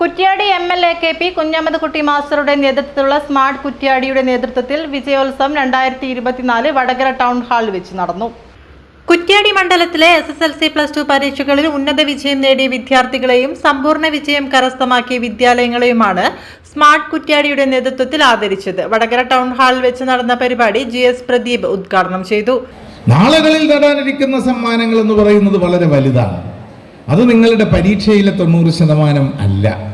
Kuttiadi M L A K P Kunhammad Kutty മാസ്റ്ററുടെ നേതൃത്വത്തിലുള്ള smart കുറ്റ്യാടിയുടെ നേതൃത്വത്തിൽ വിജയോത്സവം രണ്ടായിരത്തി ഇരുപത്തിനാല് വടകര ടൗൺ ഹാളിൽ വെച്ച് നടന്നു. കുറ്റ്യാടി മണ്ഡലത്തിലെ S S L C plus two പരീക്ഷകളിൽ ഉന്നത വിജയം നേടിയ വിദ്യാർത്ഥികളെയും സമ്പൂർണ വിജയം കരസ്ഥമാക്കിയ വിദ്യാലയങ്ങളെയുമാണ് സ്മാർട്ട് കുറ്റ്യാടിയുടെ നേതൃത്വത്തിൽ ആദരിച്ചത്. വടകര ടൗൺ ഹാളിൽ വെച്ച് നടന്ന പരിപാടി ജി എസ് പ്രദീപ് ഉദ്ഘാടനം ചെയ്തു. നാളുകളിൽ നേടാനിരിക്കുന്ന സമ്മാനങ്ങൾ എന്ന് പറയുന്നത് വളരെ വലുതാണ്. അത് നിങ്ങളുടെ പരീക്ഷയിലെ തൊണ്ണൂറ് ശതമാനം അല്ല.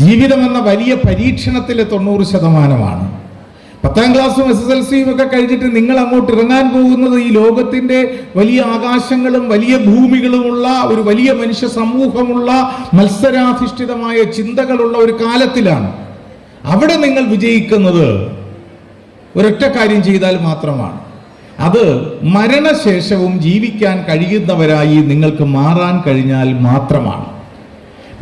ജീവിതം എന്ന വലിയ പരീക്ഷണത്തിലെ തൊണ്ണൂറ് ശതമാനമാണ്. പത്താം ക്ലാസ്സും എസ് എസ് എൽ സിയും ഒക്കെ കഴിഞ്ഞിട്ട് നിങ്ങൾ അങ്ങോട്ട് ഇറങ്ങാൻ പോകുന്നത് ഈ ലോകത്തിന്റെ വലിയ ആകാശങ്ങളും വലിയ ഭൂമികളുമുള്ള ഒരു വലിയ മനുഷ്യ സമൂഹമുള്ള മത്സരാധിഷ്ഠിതമായ ചിന്തകളുള്ള ഒരു കാലത്തിലാണ്. അവിടെ നിങ്ങൾ വിജയിക്കുന്നത് ഒരൊറ്റ കാര്യം ചെയ്താൽ മാത്രമാണ്. അത് മരണശേഷവും ജീവിക്കാൻ കഴിയുന്നവരായി നിങ്ങൾക്ക് മാറാൻ കഴിഞ്ഞാൽ മാത്രമാണ്.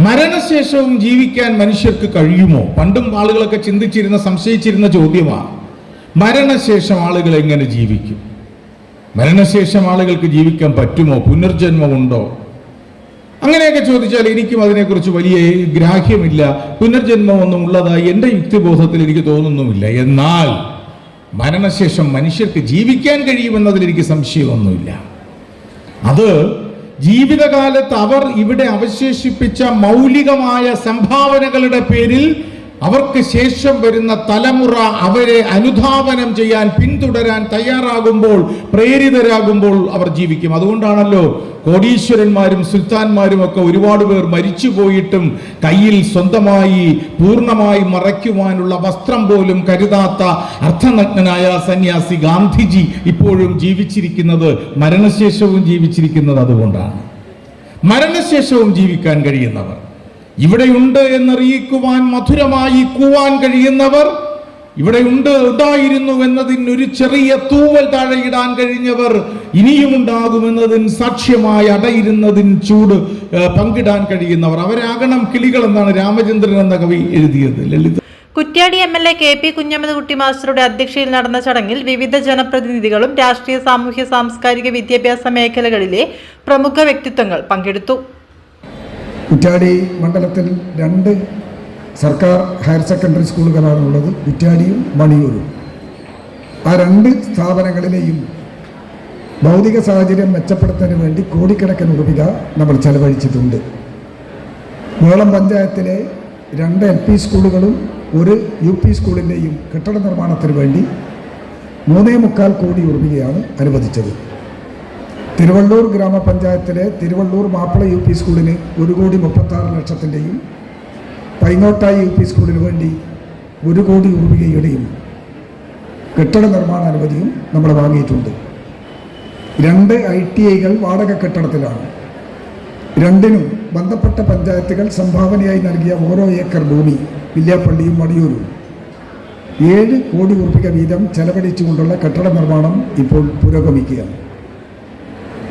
മരണശേഷവും ജീവിക്കാൻ മനുഷ്യർക്ക് കഴിയുമോ? പണ്ടും ആളുകളൊക്കെ ചിന്തിച്ചിരുന്ന സംശയിച്ചിരുന്ന ചോദ്യമാണ്. മരണശേഷം ആളുകൾ എങ്ങനെ ജീവിക്കും? മരണശേഷം ആളുകൾക്ക് ജീവിക്കാൻ പറ്റുമോ? പുനർജന്മമുണ്ടോ? അങ്ങനെയൊക്കെ ചോദിച്ചാൽ എനിക്കും അതിനെക്കുറിച്ച് വലിയ ഗ്രാഹ്യമില്ല. പുനർജന്മമൊന്നും ഉള്ളതായി എന്റെ യുക്തിബോധത്തിൽ എനിക്ക് തോന്നുന്നുമില്ല. എന്നാൽ മരണശേഷം മനുഷ്യർക്ക് ജീവിക്കാൻ കഴിയുമെന്നതിൽ എനിക്ക് സംശയമൊന്നുമില്ല. അത് ജീവിതകാലത്ത് അവർ ഇവിടെ അവശേഷിപ്പിച്ച മൗലികമായ സംഭാവനകളുടെ പേരിൽ അവർക്ക് ശേഷം വരുന്ന തലമുറ അവരെ അനുധാവനം ചെയ്യാൻ പിന്തുടരാൻ തയ്യാറാകുമ്പോൾ പ്രേരിതരാകുമ്പോൾ അവർ ജീവിക്കും. അതുകൊണ്ടാണല്ലോ കോടീശ്വരന്മാരും സുൽത്താൻമാരും ഒക്കെ ഒരുപാട് പേർ മരിച്ചു പോയിട്ടും കയ്യിൽ സ്വന്തമായി പൂർണമായി മറയ്ക്കുവാനുള്ള വസ്ത്രം പോലും കരുതാത്ത അർത്ഥനഗ്നനായ സന്യാസി ഗാന്ധിജി ഇപ്പോഴും ജീവിച്ചിരിക്കുന്നത് മരണശേഷവും ജീവിച്ചിരിക്കുന്നത് അതുകൊണ്ടാണ്. മരണശേഷവും ജീവിക്കാൻ കഴിയുന്നവർ. ഇവിടെയുണ്ട് എന്നറിയിക്കുവാൻ മധുരമായി കൂവാൻ കഴിയുന്നവർ ഇവിടെയുണ്ട് ഉണ്ടായിരുന്നു എന്നതിന് ഒരു ചെറിയ തൂവൽ താഴെയിടാൻ കഴിഞ്ഞവർ ഇനിയും ഉണ്ടാകുമെന്നതിന് സാക്ഷ്യമായി അടയിരുന്നതിന് ചൂട് പങ്കിടാൻ കഴിയുന്നവർ. അവരാകണം കിളികൾ എന്നാണ് രാമചന്ദ്രൻ എന്ന കവി എഴുതിയത്. ലളിത Kuttiadi M L A K P Kunhammad Kutty മാസ്റ്ററുടെ അധ്യക്ഷയിൽ നടന്ന ചടങ്ങിൽ വിവിധ ജനപ്രതിനിധികളും രാഷ്ട്രീയ സാമൂഹ്യ സാംസ്കാരിക വിദ്യാഭ്യാസ മേഖലകളിലെ പ്രമുഖ വ്യക്തിത്വങ്ങൾ പങ്കെടുത്തു. കുറ്റ്യാടി മണ്ഡലത്തിൽ രണ്ട് സർക്കാർ ഹയർ സെക്കൻഡറി സ്കൂളുകളാണ് ഉള്ളത് കുറ്റാടിയും മണിയൂരും. ആ രണ്ട് സ്ഥാപനങ്ങളിലെയും ഭൗതിക സാഹചര്യം മെച്ചപ്പെടുത്തുന്നതിന് വേണ്ടി കോടിക്കണക്കിന് രൂപ നമ്മൾ ചെലവഴിച്ചിട്ടുണ്ട്. വേളം പഞ്ചായത്തിലെ രണ്ട് എൽ പി സ്കൂളുകളും ഒരു യു പി സ്കൂളിന്റെയും കെട്ടിട നിർമ്മാണത്തിന് വേണ്ടി മൂന്നേ മുക്കാൽ കോടി രൂപയാണ് അനുവദിച്ചത്. തിരുവള്ളൂർ ഗ്രാമപഞ്ചായത്തിലെ തിരുവള്ളൂർ മാപ്പിള യു പി സ്കൂളിന് ഒരു കോടി മുപ്പത്താറ് ലക്ഷത്തിന്റെയും പൈങ്ങോട്ടായി യു പി സ്കൂളിന് വേണ്ടി ഒരു കോടി രൂപയുടെയും കെട്ടിട നിർമ്മാണ അനുമതിയും നമ്മൾ വാങ്ങിയിട്ടുണ്ട്. രണ്ട് ഐ ടി ഐകൾ വാടക കെട്ടിടത്തിലാണ്. രണ്ടിനും ബന്ധപ്പെട്ട പഞ്ചായത്തുകൾ സംഭാവനയായി നൽകിയ ഓരോ ഏക്കർ ഭൂമി വില്യാപ്പള്ളിയും മടിയൂരും. ഏഴ് കോടി രൂപ വീതം ചെലവഴിച്ചുകൊണ്ടുള്ള കെട്ടിട നിർമ്മാണം ഇപ്പോൾ പുരോഗമിക്കുകയാണ്.